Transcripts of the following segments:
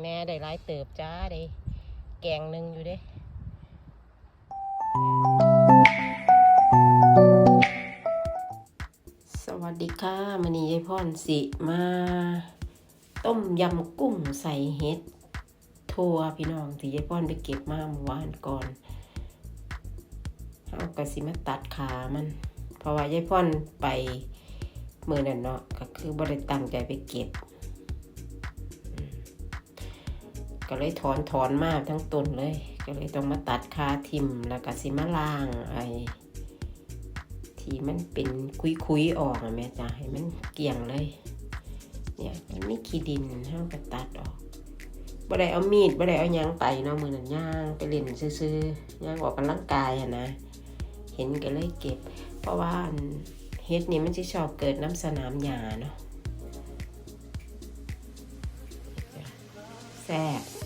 แม่ได้หลายเติบจ้าได้แกงหนึ่งอยู่เด้สวัสดีค่ะมันนี้ยายพรสิมา ต้มยำกุ้งใส่เห็ดทั่วพี่น้องที่ยายพรไปเก็บมาเมื่อวานก่อนเอากระสิมาตัดขามัน เพราะว่ายายพรไปเมื่อนั้นเนาะก็คือบริตังใจไปเก็บ ก็เลยถอนถอนมาทั้งต้นเลย ก็เลยต้องมาตัดขาทิมแล้วก็สิมาล่างไอ้ที่มันเป็นคุยๆออกอะแม่จ้าให้มันเกี่ยงเลย เนี่ยมันไม่ขี้ดินเฮาก็ตัดออกบ่ได้เอามีดบ่ได้เอายังไปเนาะมือนั้นย่างไปเล่นซื่อๆย่างออกกำลังกายอะนะ เห็นก็เลยเก็บ เพราะว่าเฮ็ดนี่มันจะชอบเกิดน้ำสนามหญ้าเนาะแซ่บ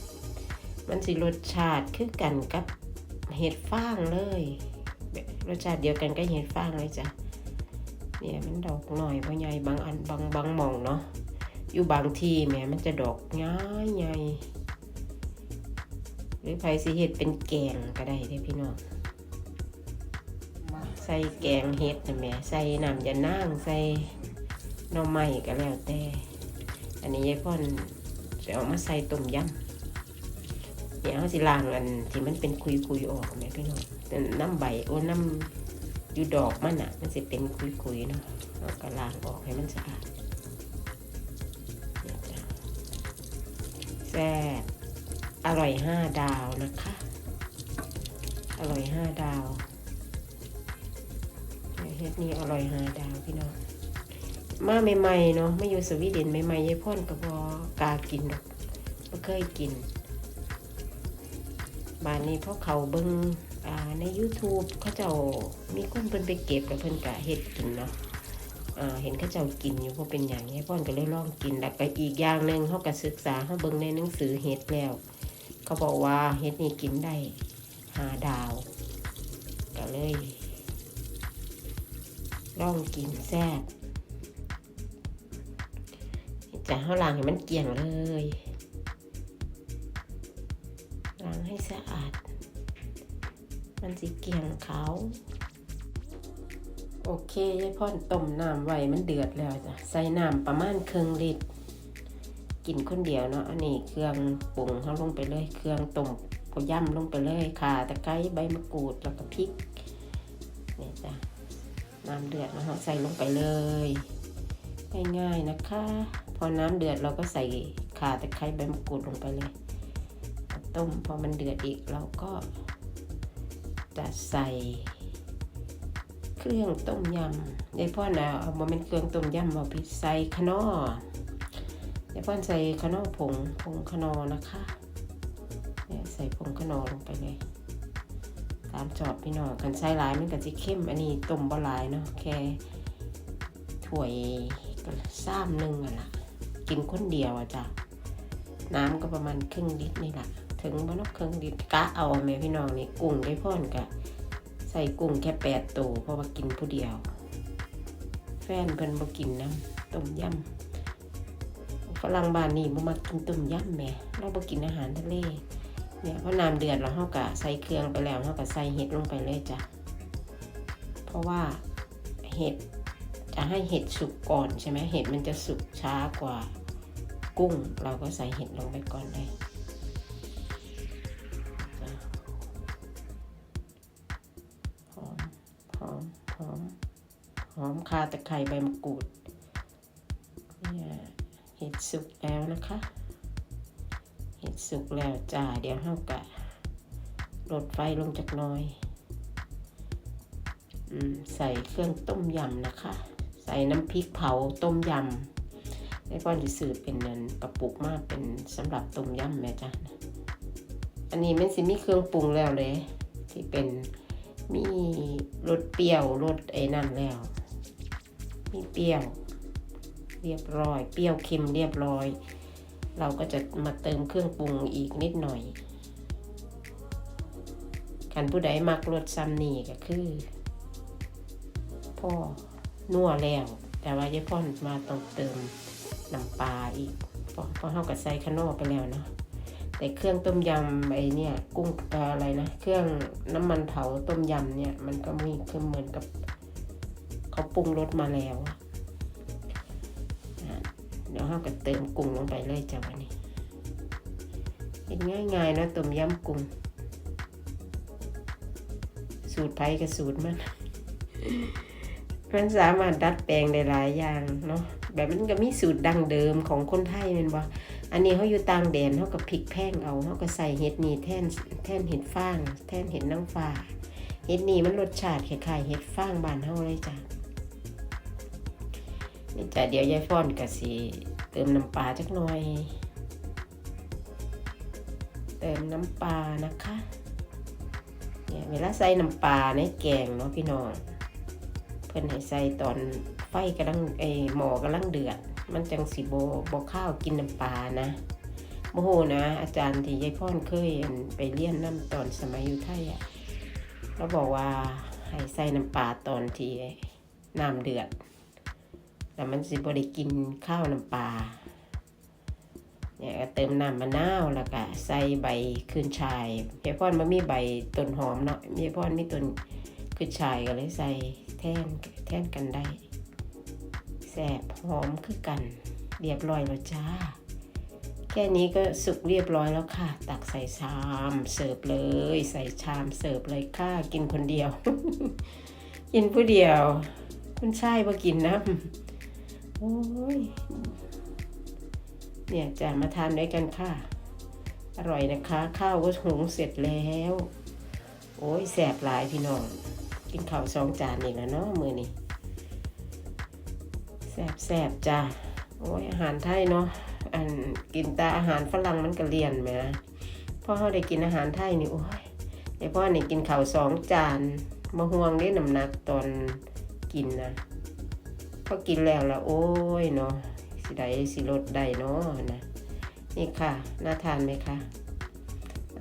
มันสิรสชาติคือกันกับเห็ดฟางเลยแบบรสชาติเดียวกันกับเห็ดฟางเลยจ้ะเนี่ยมันดอกหน่อยบ่ใหญ่บางอันบางบางมองเนาะอยู่บางที่แหมมันจะดอกง่ายใหญ่หรือไผสิเฮ็ดเป็นแกงก็ได้เด้พี่น้องใส่แกงเห็ดนะแม่ใส่น้ำยานั่งใส่หน่อไม้ก็แล้วแต่ อันนี้ยายพ่อนจะเอามาใส่ต้มยำ ดี๋ยวเขาสิล้างอันที่มันเป็นคุยคุยออกแม่พี่น้องน้ำใบโอ้น้ำอยู่ดอกมันอะ มันจะเป็นคุยคุยเนาะเราก็ล้างออกให้มันสะอาดเนี่ยจ้ะแซ่บอร่อยห้าดาวนะคะ อร่อยห้าดาวเฮ็ดนี่อร่อยห้าดาวพี่น้องมาใหม่ๆเนาะไม่อยู่สวีเดนใหม่ๆยายพ่นก็บอกากินดอกไม่เคยกิน บ้านนี้พวกเขาเบิ่งอ่าใน YouTube เขาเจ้ามีคนเพิ่นไปเก็บกับเพิ่นกะเฮ็ดกินเนาะเห็นเขาเจ้ากินอยู่เพราะเป็นอย่างยายพ่นก็เลยลองกินแล้วก็อีกอย่างหนึ่งเขาก็ศึกษาเขาเบิ่งในหนังสือเฮ็ดแล้ว เขาบอกว่าเฮ็ดนี่กินได้หาดาวก็เลยลองกินแซ่บจะเอาล้างให้มันเกลี่ยงเลย ให้สะอาด มันสิเกลี่ยงขาว โอเคยายพ่อนต้มน้ำไว้มันเดือดแล้วจ้ะ ใส่น้ำประมาณครึ่งลิตร กินคนเดียวเนาะ อันนี้เครื่องปรุงเขาลงไปเลย เครื่องต้มก็ย่ำลงไปเลยข่าตะไคร้ใบมะกรูดแล้วก็พริกนี่จ้ะน้ำเดือดนะคะใส่ลงไปเลยง่ายๆนะคะ พอน้ำเดือดเราก็ใส่ข่าตะไคร้ใบมะกรูดลงไปเลย ต้มพอมันเดือดอีกเราก็จะใส่เครื่องต้มยำยายพ่อนะเอามาเป็นเครื่องต้มยำมาพิใส่ขนอยายพ่อใส่ขนอผงผงขนอนะคะเนี่ยใส่ผงขนอลงไปเลยตามจอบพี่น้องกันใส่หลายมันก็จะเข้มอันนี้ต้มบะหลายเนาะแค่ถ้วยซ้ำหนึ่งอะล่ะกินคนเดียวอะจ้ะน้ำก็ประมาณครึ่งลิตรนี่แหละ ถึงบ้านครึ่งลิตรกะเอาแม่พี่น้องนี่กุ้งได้พ่อนกะใส่กุ้งแค่แปดตัวเพราะว่ากินผู้เดียว แฟนเพิ่นบ่กินน้ำต้มยำฝรั่งบ้านนี่บ่มากินต้มยำแม่เราบ่กินอาหารทะเลเนี่ยพอน้ำเดือดแล้วเราก็ใส่เครื่องไปแล้วเราก็ใส่เห็ดลงไปเลยจ้ะเพราะว่าเห็ดจะให้เห็ดสุกก่อนใช่ไหมเห็ดมันจะสุกช้ากว่ากุ้ง เราก็ใส่เห็ดลงไปก่อนได้ หอมคาตะไคร้ใบมะกรูดเนี่ยเห็ดสุกแล้วนะคะ เห็ดสุกแล้วจ้าเดี๋ยวเฮากะลดไฟลงจากน้อยอใส่เครื่องต้มยำนะคะ ใส่น้ำพริกเผาต้มยำไอ้พ่อนจะสืบเป็นนันกระปุกมากเป็นสำหรับต้มยำแม่จ้าอันนี้มันสิมีเครื่องปรุงแล้วเลย ที่เป็นมีรสเปรี้ยวรสไอ้นั่นแล้ว มีเปรี้ยว เรียบร้อย เปรี้ยวเค็มเรียบร้อย เราก็จะมาเติมเครื่องปรุงอีกนิดหน่อยคันผู้ใดมักรสซัมนี่ก็คือ พ่อนัวแล้วแต่ว่ายายพ่อนมาต้องเติมน้ำปลาอีกพราะเพรากับใส่ขนอไปแล้วเนาะแต่เครื่องต้มยำไอ้เนี่ยกุ้งอะไรนะ เครื่องน้ำมันเผาต้มยำเนี่ย มันก็มีคือเหมือนกับ เขาปรุงรสมาแล้ว เดี๋ยวเฮาก็เติมกุ้งลงไปเลยจ้ะวันนี้เห็นง่ายๆเนาะต้มยำกุ้งสูตรไผกับสูตรมัน มันสามารถดัดแปลงได้หลายอย่างเนาะแบบมันก็มีสูตรดั้งเดิมของคนไทยแมันบ่อันนี้เขาอยู่ต่างแดนเขาก็พริกแพงเอาเขาก็ใส่เห็ดนี่แท่นแท่นเห็ดฟาง แท่นเห็ดนางฟ้าเห็ดนี่มันรสชาติคล้ายๆเห็ดฟางบ้านเฮาเลยจ้ะ นี่จ้ะเดี๋ยวยายฟ้อนก็สิเติมน้ำปลาจักหน่อย เติมน้ำปลานะคะเนี่ยเวลาใส่น้ำปลาในแกงเนาะพี่น้องเพิ่นให้ใส่ตอนไฟกำลังเอหมอกำลังเดือด มันจังสิโบบ่ข้าวกินน้ำปลานะโมโหนะ อาจารย์ที่ยายพ่อนเคยไปเรียนน้ำตอนสมัยอยู่ไทยอะเราบอกว่าให้ใส่น้ำปลาตอนที่น้ำเดือด แล้วมันสิบ่ได้กินข้าวน้ำปลาเนี่ยก็เติมน้ำมะนาวแล้วก็ใส่ใบขึ้นชายยายพ่อนมันมีใบต้นหอมเนาะยายพ่อนมีต้นขึ้นชายก็เลยใส่แท่นแท่นกันได้แสบหอมคือกัน เรียบร้อยแล้วจ้า แค่นี้ก็สุกเรียบร้อยแล้วค่ะ ตักใส่ชามเสิร์ฟเลย ใส่ชามเสิร์ฟเลยค่ะ กินคนเดียว กินผู้เดียว คุณชายมากินนะ โอ้ย เนี่ยจะมาทานด้วยกันค่ะ อร่อยนะคะ ข้าวก็หุงเสร็จแล้ว โอ้ยแสบหลายพี่น้อง กินข้าวสองจานอีกแล้วเนาะมือนี้แสบแสบจ้าโอ้ยอาหารไทยเนาะอันกินต่อาหารฝรั่งมันก็เลียนไหมนะพ่อเขาได้กินอาหารไทยนี่โอ้ยไอพ่อนี่กินข้าวสองจานมาห่วงได้น้ำหนักตอนกินนะ พอกินแล้วละโอ้ยเนาะสิได้สิลดได้เนาะนะนี่ค่ะ น่าทานไหมคะ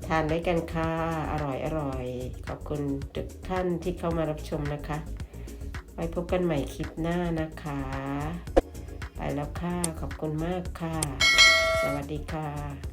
ทานด้วยกันค่ะ อร่อยอร่อย ขอบคุณทุกท่านที่เข้ามารับชมนะคะ ไว้พบกันใหม่คลิปหน้านะคะ ไปแล้วค่ะ ขอบคุณมากค่ะ สวัสดีค่ะ